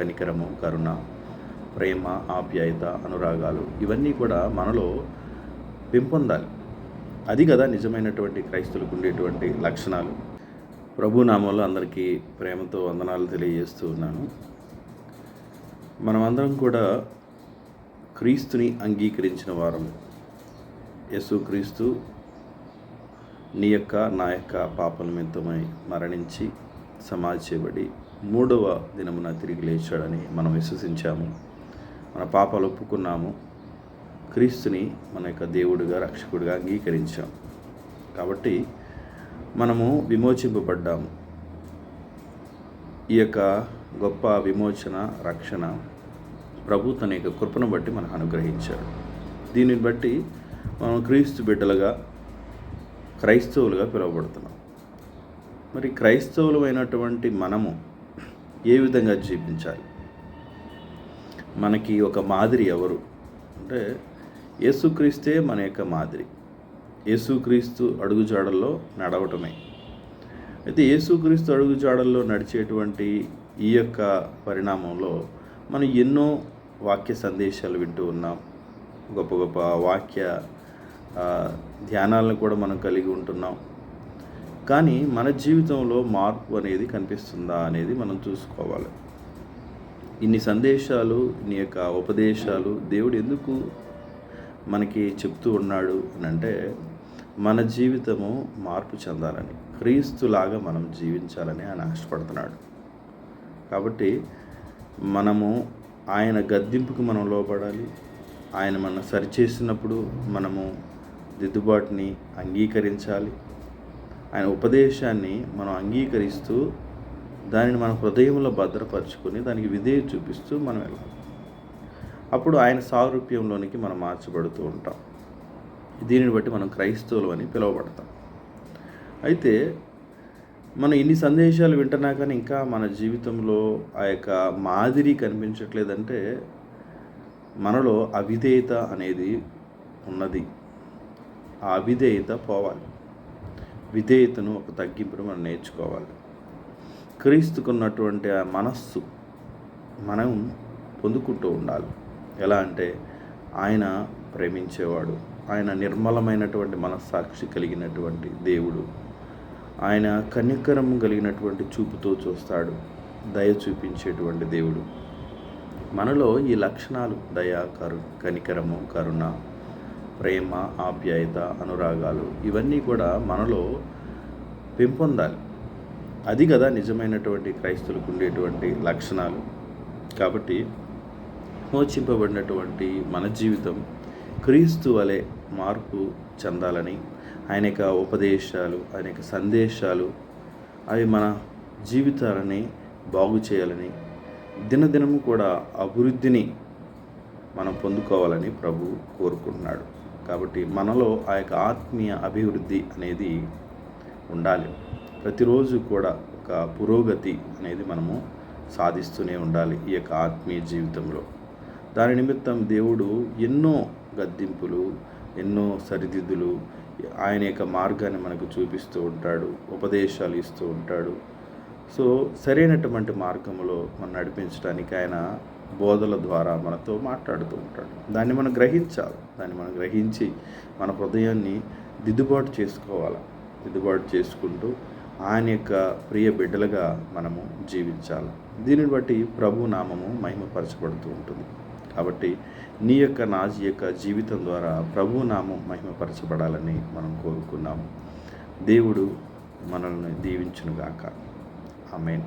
కనికరము కరుణ ప్రేమ ఆప్యాయత అనురాగాలు ఇవన్నీ కూడా మనలో పెంపొందాలి. అది కదా నిజమైనటువంటి క్రైస్తువులకు ఉండేటువంటి లక్షణాలు. ప్రభు నామంలో అందరికీ ప్రేమతో వందనాలు తెలియజేస్తూ ఉన్నాను. మనమందరం కూడా క్రీస్తుని అంగీకరించిన వారం యేసు క్రీస్తు నీ యొక్క నా యొక్క పాపల నిమిత్తమై మరణించి సమాధి చేయబడి మూడవ దినమున తిరిగి లేచాడని మనం విశ్వసించాము. మన పాపాలు ఒప్పుకున్నాము. క్రీస్తుని మన యొక్క దేవుడిగా రక్షకుడిగా అంగీకరించాం. కాబట్టి మనము విమోచింపబడ్డాము. ఈ యొక్క గొప్ప విమోచన రక్షణ ప్రభు తన యొక్క కృపను బట్టి మనకు అనుగ్రహించాడు. దీనిని బట్టి మనం క్రీస్తు బిడ్డలుగా క్రైస్తవులుగా పిలువబడుతున్నాం. మరి క్రైస్తవులు అయినటువంటి మనము ఏ విధంగా జీవించాలి? మనకి ఒక మాదిరి ఎవరు? అంటే యేసుక్రీస్తే మన యొక్క మాదిరి. యేసుక్రీస్తు అడుగుజాడల్లో నడవటమే. అయితే యేసుక్రీస్తు అడుగుజాడల్లో నడిచేటువంటి ఈ యొక్క పరిణామంలో మనం ఎన్నో వాక్య సందేశాలు వింటూ ఉన్నాం. గొప్ప గొప్ప వాక్య ధ్యానాలను కూడా మనం కలిగి ఉంటున్నాం. కానీ మన జీవితంలో మార్పు అనేది కనిపిస్తుందా అనేది మనం చూసుకోవాలి. ఇన్ని సందేశాలు ఇన్ని యొక్క ఉపదేశాలు దేవుడు ఎందుకు మనకి చెప్తూ ఉన్నాడు అని అంటే మన జీవితము మార్పు చెందాలని క్రీస్తులాగా మనం జీవించాలని ఆయన ఆశపడుతున్నాడు. కాబట్టి మనము ఆయన గద్దింపుకు మనం లోపడాలి ఆయన మనం సరిచేసినప్పుడు మనము దిద్దుబాటుని అంగీకరించాలి. ఆయన ఉపదేశాన్ని మనం అంగీకరిస్తూ దానిని మన హృదయంలో భద్రపరుచుకొని దానికి విధేయ చూపిస్తూ మనం వెళ్ళాలి. అప్పుడు ఆయన సారూప్యంలోనికి మనం మార్చబడుతూ ఉంటాం. దీనిని బట్టి మనం క్రైస్తవులు అని పిలువబడతాం. అయితే మనం ఇన్ని సందేశాలు వింటున్నా కానీ ఇంకా మన జీవితంలో ఆ యొక్క మాదిరి కనిపించట్లేదంటే మనలో అవిధేయత అనేది ఉన్నది. ఆ అవిధేయత పోవాలి. విధేయతను ఒక తగ్గింపును మనం నేర్చుకోవాలి. క్రీస్తుకున్నటువంటి ఆ మనస్సు మనం పొందుకుంటూ ఉండాలి. ఎలా అంటే ఆయన ప్రేమించేవాడు ఆయన నిర్మలమైనటువంటి మనస్సాక్షి కలిగినటువంటి దేవుడు ఆయన కనికరం కలిగినటువంటి చూపుతో చూస్తాడు దయ చూపించేటువంటి దేవుడు. మనలో ఈ లక్షణాలు దయ కరు కనికరము కరుణ ప్రేమ ఆప్యాయత అనురాగాలు ఇవన్నీ కూడా మనలో పెంపొందాలి. అది కదా నిజమైనటువంటి క్రైస్తువులకు ఉండేటువంటి లక్షణాలు. కాబట్టి మోచింపబడినటువంటి మన జీవితం క్రీస్తు వలె మార్పు చెందాలని ఆయన యొక్క ఉపదేశాలు ఆయన యొక్క సందేశాలు అవి మన జీవితాలని బాగు చేయాలని దినదినము కూడా అభివృద్ధిని మనం పొందుకోవాలని ప్రభు కోరుకుంటున్నాడు. కాబట్టి మనలో ఆ యొక్క ఆత్మీయ అభివృద్ధి అనేది ఉండాలి. ప్రతిరోజు కూడా ఒక పురోగతి అనేది మనము సాధిస్తూనే ఉండాలి ఈ యొక్క ఆత్మీయ జీవితంలో. దాని నిమిత్తం దేవుడు ఎన్నో గద్దింపులు ఎన్నో సరిదిద్దులు ఆయన యొక్క మార్గాన్ని మనకు చూపిస్తూ ఉంటాడు ఉపదేశాలు ఇస్తూ ఉంటాడు. సో సరైనటువంటి మార్గంలో మనం నడిపించడానికి ఆయన బోధల ద్వారా మనతో మాట్లాడుతూ ఉంటాడు. దాన్ని మనం గ్రహించాలి. దాన్ని మనం గ్రహించి మన హృదయాన్ని దిద్దుబాటు చేసుకోవాలి. దిద్దుబాటు చేసుకుంటూ ఆయన యొక్క ప్రియ బిడ్డలుగా మనము జీవించాలి. దీనిని బట్టి ప్రభు నామము మహిమపరచబడుతూ ఉంటుంది. కాబట్టి నీ యొక్క నాజీ యొక్క జీవితం ద్వారా ప్రభు నామం మహిమపరచబడాలని మనం కోరుకున్నాము. దేవుడు మనల్ని దీవించునుగాక. ఆమెన్.